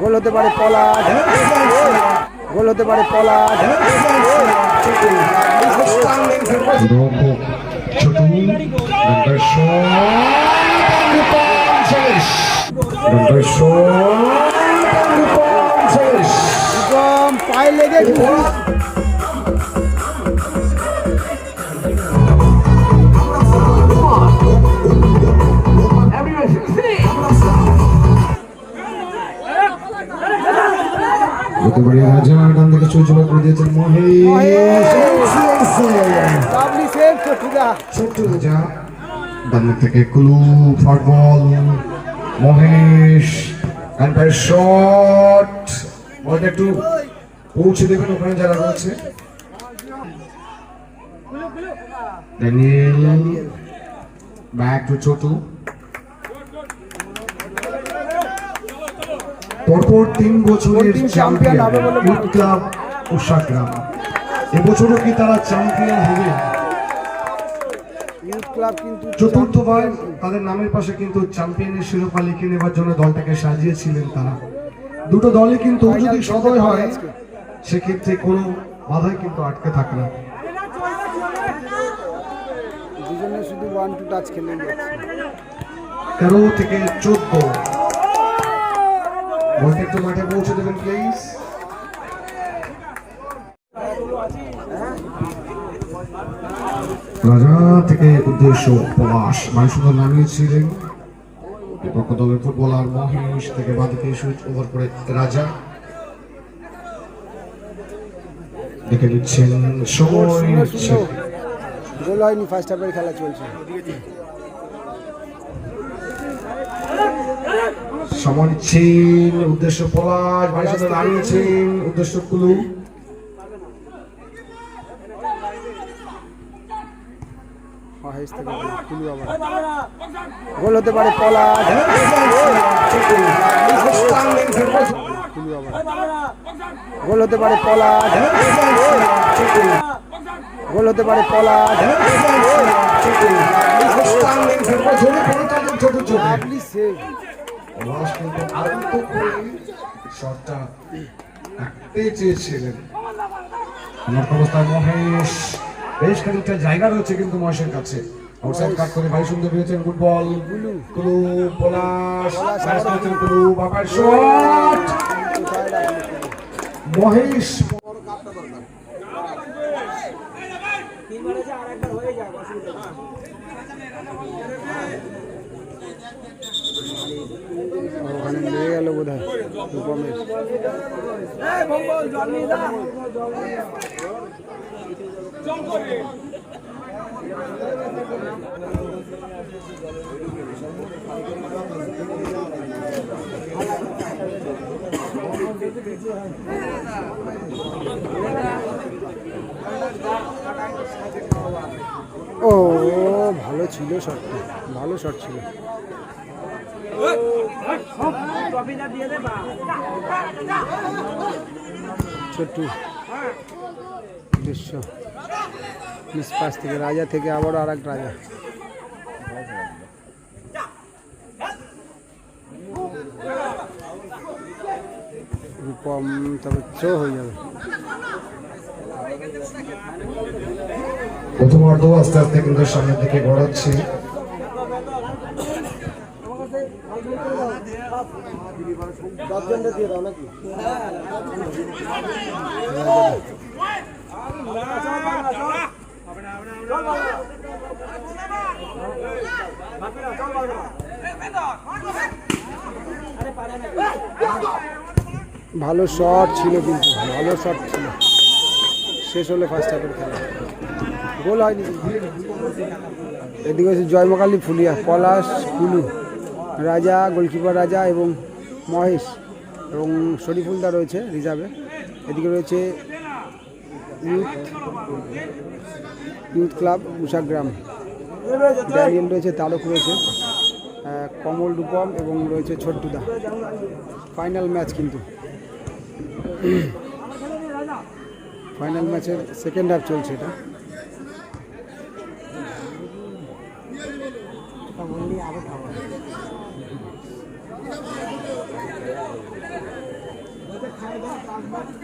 গোল হতে পারে পলাশ। গোল হতে পারে পলাশ। Rocco Chotu গতবারে রাজা ডান দিকে চৌচুল করে দিয়েছেন মহেশ। ছোট্ট রাজা ডান থেকে কুলু ফুটবল মহেশ এন্টার শট বলটা একটু পৌঁছে দেবেন ওখানে যারা রয়েছে। ড্যানিয়েল ব্যাক টু ছোটু পরপর তিন বছরের চ্যাম্পিয়ন ইউথ ক্লাব উষাগ্রাম। এবছরও কি তারা চ্যাম্পিয়ন হবে? চতুর্থবার তাদের নামের পাশে কিন্তু চ্যাম্পিয়নের শিরোপা লিখে নেবার জন্য দলটাকে সাজিয়েছিলেন তারা। দুটো দলে কিন্তু যদি সদয় হয় সেক্ষেত্রে কোনো বাধাই কিন্তু আটকে থাকে না। দুজনে শুধু ওয়ান টু টাচ খেলে তেরো থেকে চোদ্দ। বলটা একটু মাঠে পৌঁছে দেবেন প্লিজ রাজা থেকে উদ্দেশ্য পলাশ মানে সুন্দর নামিয়েছিলেন। বিপক্ষ দলের ফুটবলার মহেশ থেকে বাদিকে সুইচ ওভার করে রাজা। দেখে নিচ্ছেন সময়। নিচ্ছে গোল হয়নি ফার্স্ট হাফের খেলা চলছে সময় নিচ্ছেন উদ্দেশ্য পলাশ মানে সুন্দর নামিয়েছেন উদ্দেশ্য কুলু। গোল হতে পারে পলাশ। গোল হতে পারে পলাশ। গোল হতে পারে পলাশ। লাভলি সেভ শটটা রাখতে চেয়েছিলেন আমার মহেশ বেশ খানিকটা জায়গা রয়েছে কিন্তু মহেশের কাছে আউটসাইড কাট করে ভাই সুন্দর পেয়েছেন ফুটবল কুলু পলাশ ম্যাচ করেছেন কুলু বাবার শট কোথায় রাখলি কুলু? মহেশ ওখানে লেগে গেল বোধ হয় রূপমের ও ভালো ছিল শটটা ভালো শট ছিল। ছোট্টু দৃশ্য থেকে, রাজা থেকে আবারও আর এক রাজা। রূপম, তবে চো হয়ে যাবে। প্রথমার্ধ আস্তে আস্তে কিন্তু সামনের দিকে গড়াচ্ছে। ভালো শট ছিল কিন্তু, ভালো শট ছিল। শেষ হলো ফার্স্ট হাফের খেলা। গোল হয়নি। এদিকে হচ্ছে জয়মকালী ফুলিয়া, পলাশ কুলু, রাজা গোলকিপার রাজা এবং মহেশ। এবং শরীফুলদা রয়েছে রিজার্ভে। এদিকে রয়েছে youth youth club Ushagram Daniel রয়েছে, তারক রয়েছে কমল রূপম এবং রয়েছে ছোট্টুদা। ফাইনাল ম্যাচ কিন্তু। ফাইনাল ম্যাচের সেকেন্ড হাফ চলছে এটা।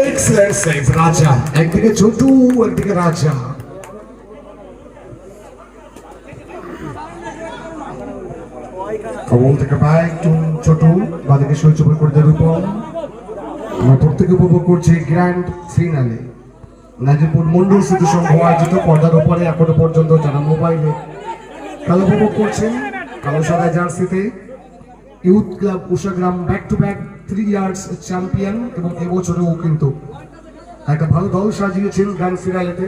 এক্সেলেন্ট সেভ রাজা একদিকে ছোটু একদিকে রাজা কবল থেকে পায় একটু ছোট বাদিকে সহ্য করে দেয় রূপম আমরা প্রত্যেকে উপভোগ করছি গ্র্যান্ড ফিনালে। নাজিরপুর মন্ডল স্মৃতি সংঘ আয়োজিত পর্দার উপরে এখনও পর্যন্ত যারা মোবাইলে খেলা উপভোগ করছেন, কালো সাদা জার্সিতে youth club Ushagram back to back three years champion এবং এবছরেও কিন্তু একটা ভালো দল সাজিয়েছেন গ্র্যান্ড ফিনালেতে।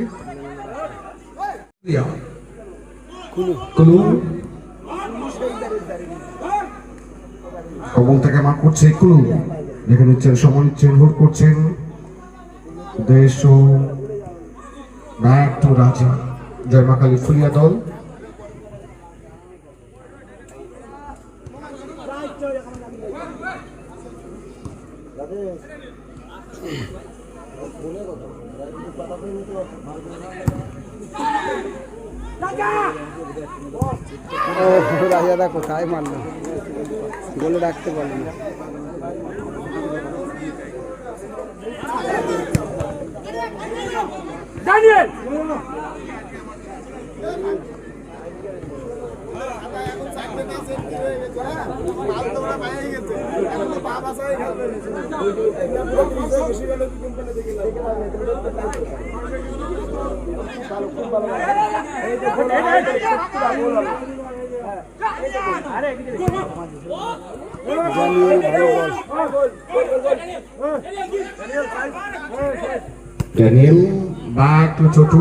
কবল থেকে মার করছে কুলু। সময় নিচ্ছেন ভোট করছেন দেশ ও ব্যাক টু রাজা জয় মা কালী ফুলিয়া দল কোথায় মারলো? বলে রাখতে পারল জানিয়ে ভালো বল ড্যানিয়েল ব্যাক টু ছোটু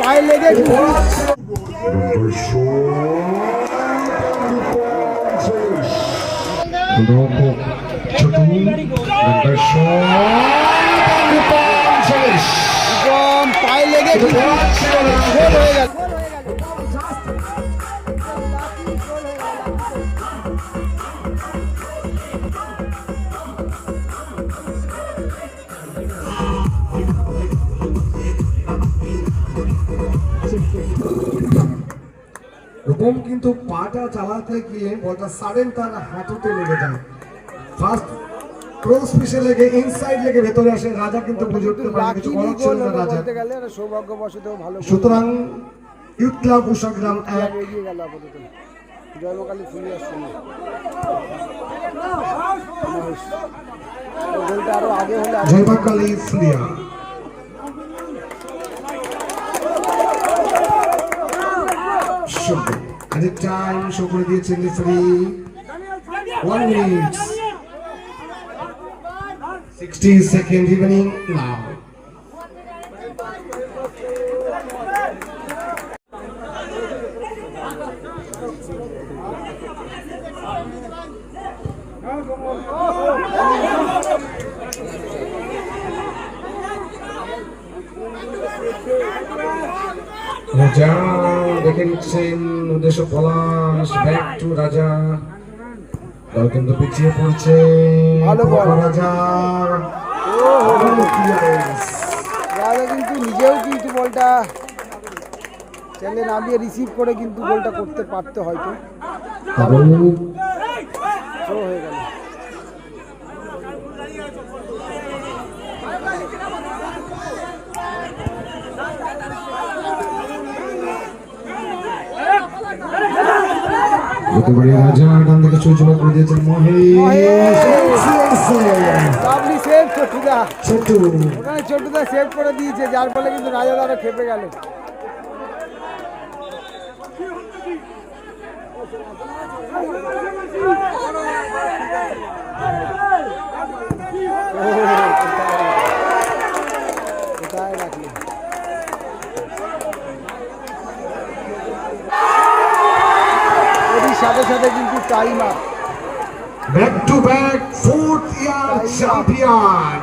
পায়ে লেগে Number পায়ে লেগে গোল হয়ে কিন্তু পাটা চালাতে গিয়ে বলটা সাডেন তার হাঁটুতে লেগে যায়। ফার্স্ট ক্রস পিসে লেগে ইনসাইড লেগে ভেতরে আসে রাজা কিন্তু বুঝে উঠতে পারে কিছু করার ছিল না রাজা। সৌভাগ্যবশত ভালো সুতরাং ইউথ ক্লাব উষাগ্রাম এক। এগিয়ে গেল আপাতত। জয়মকালী ফিরে আসছে। আরেকটা অংশ করে দিয়েছেন referee one minutes 60 second evening now. রাজা দেখে নিচ্ছেন উদ্দেশ্য পলাশ ব্যাক টু রাজা দল কিন্তু পিছিয়ে পড়ছে। ভালো রাজা কিন্তু নিজেও কিন্তু বলটা চ্যালে নামিয়ে রিসিভ করে কিন্তু গোলটা করতে পারতো হয়তো। হয়ে গেল। একেবারে রাজা ডান থেকে সূর্য করে দিয়েছেন ওখানে ছোটুদা সেভ করে দিয়েছে যার ফলে কিন্তু রাজা দাদা খেপে গেল। কোথায় রাখলি? সাথে সাথে কিন্তু time timer. Back to back fourth year champion